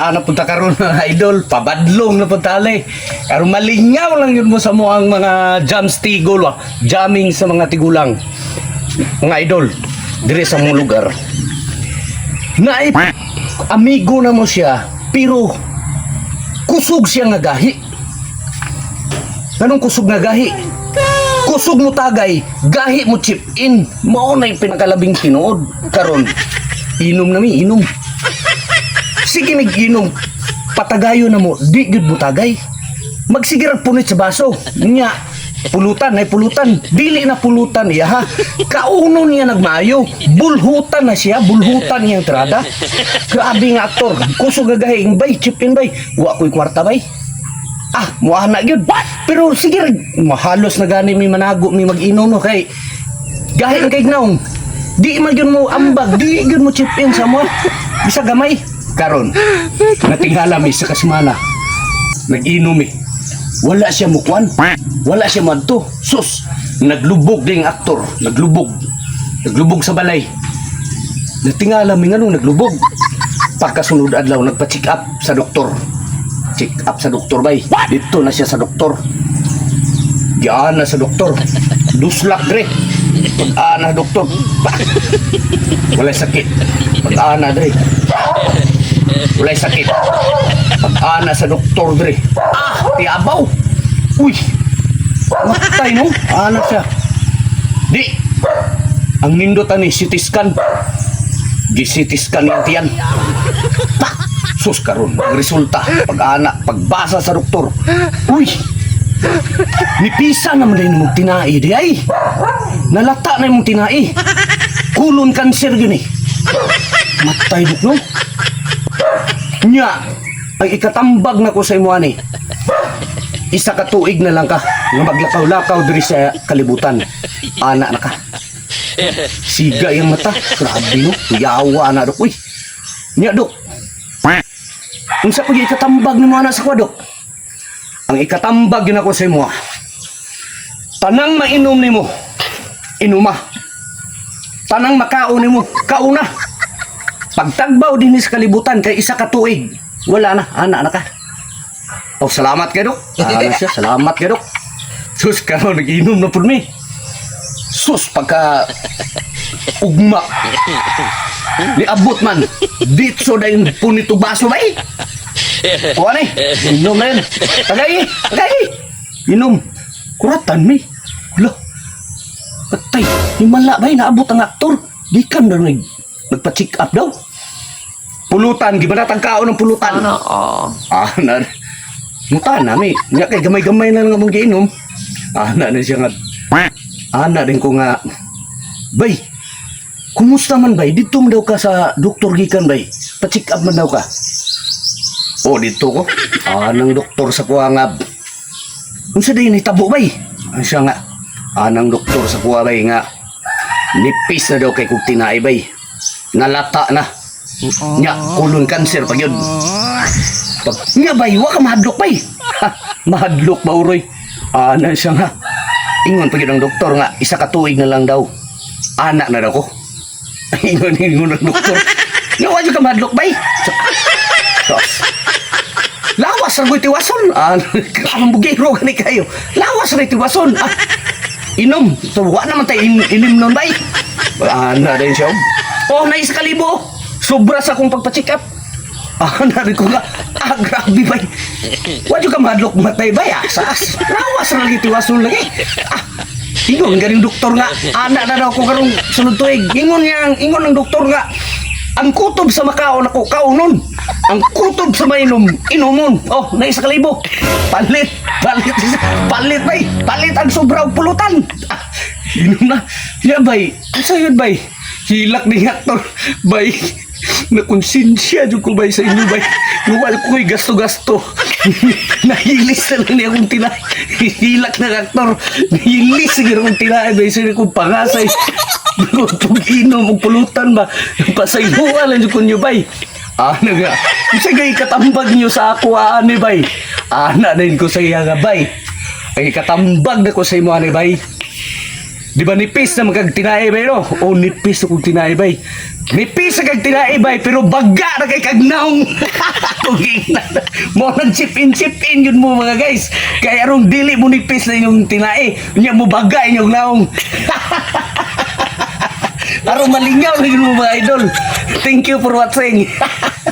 ana punta karon mga idol, pabadlong na punta ali. Karon malingaw lang yun mo sa mo ang mga jams tigol, jamming sa mga tigulang. Mga idol, dire sa mong lugar. Na amigo na mo siya, pero kusog siya nga gahi. Anong kusog nga gahi? Kusog mo tagay, gahi mo chip in. Mao na yung pinakalabing tinood. Karon, inom na mi, inom. Sige nag-inom. Patagayo na mo, di gud mo tagay. Magsigirag punit sa baso. Nya, pulutan ay pulutan. Dili na pulutan iya ha. Kauno niya nagmayo. Bulhutan na siya, bulhutan niya ang tirada. Grabe nga aktor. Kusog gagahing bay, chip in bay. Wa ko'y kwarta bay. Ah, muha na gyud. Pero sige mahalos na gani mi manago mi mag-inom no kay gahin kay gnaong. Di man mo ambag, di gyud mo chip in sa mo. Bisa gamay. Karon, natingala mi sa kasmana. Nag-inom mi. Wala siya mukwan. Wala siya madto. Sus, naglubog ding aktor. Naglubog. Naglubog sa balay. Natingala mi ngano naglubog. Pagkasunod adlaw nagpa-check up sa doktor. Check up sa doktor bay. Dito na siya sa doktor. Diyan na sa doktor. Duslak dre. Pag-ana doktor. Pa. Walay sakit. Pag-ana dre. Walay sakit. Pag-ana sa doktor dre. Ah, tiabaw. Uy. Matay no? Ana siya. Di. Ang nindotan ni CT scan. Gi-CT scan yung tiyan. Sus karon, resulta pag-ana, pagbasa sa doktor. Uy. Nipisa naman din mong tinai di ay. Nalata na mong tinai. Kulon cancer yun eh. Matay dok no? Nya, ang ikatambag na ko sa imo ani. Isa ka tuig na lang ka nga maglakaw-lakaw diri sa kalibutan. Ana na ka. Siga yung mata. Grabe no. Yawa na dok. Uy. Nya dok. Unsa pag ikatambag ni mo anak sa kwadok? Ang ikatambag yun ako sa imo. ah. Tanang mainom ni mo. Inuma. Tanang makaon ni mo. Kauna. Pagtagbaw din sa kalibutan kay isa ka tuig. Wala na, ana na ka. Oh, salamat kay Dok. Ana siya, salamat kay Dok. Sus, karon nag-inom na pud mi. Sus, pagka ugma. Ni abot man. Ditso na yung punito baso ba eh? Kuha ni. Inom na yun. Tagay, tagay. Inom. Kuratan mi. Hala. Patay. Himala ba eh? Naabot ang aktor. Di ka na nag, nagpa-check up daw. Pulutan. Gibanatang kao ng pulutan. Sana all. Ah, na. Muta na mi. Nga kay gamay-gamay na lang mong giinom. Ah, na na siya nga. Ana din ko nga. Bay, kumusta man bay? Dito man daw ka sa doktor gikan bay. Pa-check up man daw ka. Oh, dito ko. Anang doktor sa kuha nga. Unsa din hitabo bay? Ang siya nga. Anang doktor sa kuha bay nga. Nipis na daw kay kung tinaay bay. Nalata na. Nya, kulon cancer pag yun. Pag, nga bay, wa ka mahadlok bay. Ha, mahadlok ba uroy? Ana siya nga. Ingon pag yun ang doktor nga, isa ka tuig na lang daw. Anak na daw ko. Ingon, ingon ang doktor. Nga, wa ka mahadlok bay. Lawas ra ko'y tiwason. Ah, kamang bugiro gani kayo. Lawas ra tiwason. Ah, inom. So, wa naman tayo in, inim nun bay. Ana din siya. Oh, na isa kalibo. Sobra sa akong pagpa-check up. Ah, nari ko nga. Ah, grabe bay. Wa ka madlok matay bay. Ah, saas. Lawas ra lagi tiwason lagi. Ah, Ingon ganing doktor nga, anak na daw ko karong sunod tuig. Ingon niya, ingon ng doktor nga, ang kutob sa makaon ako, kaunon. Ang kutob sa mainom, inumon. Oh, na isa kalibo. Palit, palit, palit bay. Palit ang sobrang pulutan. Ah, inom na. Ya bay, asa yun bay? Hilak ni aktor. Bay, na konsensya dyan ko bay sa inyo bay. Luwal ko ko'y gasto-gasto. Nahilis na lang niya akong tinay. Hilak na aktor. Nahilis na akong tinay bay sa kong pangasay. Pag inom ang pulutan ba? Pasayuan lang dyan ko nyo bay. Ano nga? Gay katambag nyo sa ako ani bay. Ana din ko sa iya nga bay. Ay katambag na ko sa imo ani bay. Di ba nipis na magkag tinaibay no? O nipis akong tinaibay. Nipis na kag tinaibay pero baga na kay kagnaong. Kuging na. Mo nang chip in chip in yun mo mga guys. Kaya arong dili mo nipis na yung tinai. Nya mo baga inyong naong. Arong malingaw na yun mo mga idol. Thank you for watching.